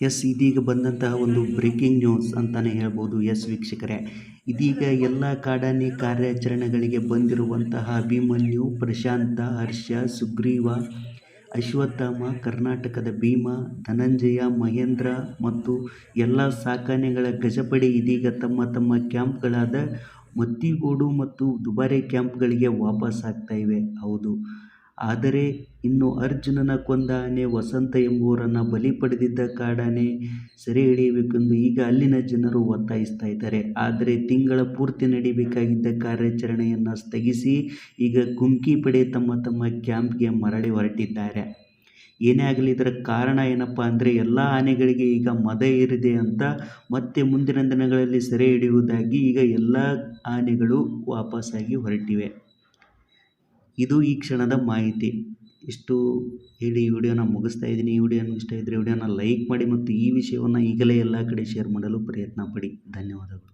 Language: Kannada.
ಎಸ್, ಇದೀಗ ಬಂದಂತಹ ಒಂದು ಬ್ರೇಕಿಂಗ್ ನ್ಯೂಸ್ ಅಂತಲೇ ಹೇಳ್ಬೋದು. ಎಸ್, ವೀಕ್ಷಕರೇ, ಇದೀಗ ಎಲ್ಲ ಕಾಡಾನೆ ಕಾರ್ಯಾಚರಣೆಗಳಿಗೆ ಬಂದಿರುವಂತಹ ಅಭಿಮನ್ಯು ಪ್ರಶಾಂತ, ಹರ್ಷ, ಸುಗ್ರೀವ, ಅಶ್ವತ್ಥಾಮ, ಕರ್ನಾಟಕದ ಭೀಮ, ಧನಂಜಯ, ಮಹೇಂದ್ರ ಮತ್ತು ಎಲ್ಲ ಸಾಕಾನೆಗಳ ಗಜಪಡೆ ಇದೀಗ ತಮ್ಮ ತಮ್ಮ ಕ್ಯಾಂಪ್ಗಳಾದ ಮತ್ತಿಗೋಡು ಮತ್ತು ದುಬಾರೆ ಕ್ಯಾಂಪ್ಗಳಿಗೆ ವಾಪಸ್ ಆಗ್ತಾ ಇವೆ. ಹೌದು. ಆದರೆ ಇನ್ನು ಅರ್ಜುನನ ಕೊಂದ ಆನೆ ವಸಂತ ಎಂಬುವರನ್ನು ಬಲಿ ಪಡೆದಿದ್ದ ಕಾಡಾನೆ? ಸೆರೆ ಹಿಡಿಯಬೇಕೆಂದು ಈಗ ಅಲ್ಲಿನ ಜನರು ಒತ್ತಾಯಿಸ್ತಾ ಇದ್ದಾರೆ. ಆದರೆ ತಿಂಗಳ ಪೂರ್ತಿ ನಡೀಬೇಕಾಗಿದ್ದ ಕಾರ್ಯಾಚರಣೆಯನ್ನು ಸ್ಥಗಿಸಿ ಈಗ ಕುಮ್ಕಿ ಪಡೆ ತಮ್ಮ ತಮ್ಮ ಕ್ಯಾಂಪ್ಗೆ ಮರಳಿ ಹೊರಟಿದ್ದಾರೆ. ಏನೇ ಆಗಲಿ ಇದರ ಕಾರಣ ಏನಪ್ಪ ಅಂದರೆ ಎಲ್ಲ ಆನೆಗಳಿಗೆ ಈಗ ಮದ ಏರಿದೆ ಅಂತ ಮತ್ತೆ ಮುಂದಿನ ದಿನಗಳಲ್ಲಿ ಸೆರೆ ಹಿಡಿಯುವುದಾಗಿ ಈಗ ಎಲ್ಲ ಆನೆಗಳು ವಾಪಸ್ಸಾಗಿ ಹೊರಟಿವೆ. ಇದು ಈ ಕ್ಷಣದ ಮಾಹಿತಿ. ಇಷ್ಟು ಹೇಳಿ ಈ ವಿಡಿಯೋನ ಮುಗಿಸ್ತಾ ಇದ್ದೀನಿ. ಈ ವಿಡಿಯೋ ಇಷ್ಟ ಇದ್ದರೆ ವಿಡಿಯೋನ ಲೈಕ್ ಮಾಡಿ ಮತ್ತು ಈ ವಿಷಯವನ್ನು ಈಗಲೇ ಎಲ್ಲ ಕಡೆ ಶೇರ್ ಮಾಡಲು ಪ್ರಯತ್ನ ಪಡಿ. ಧನ್ಯವಾದಗಳು.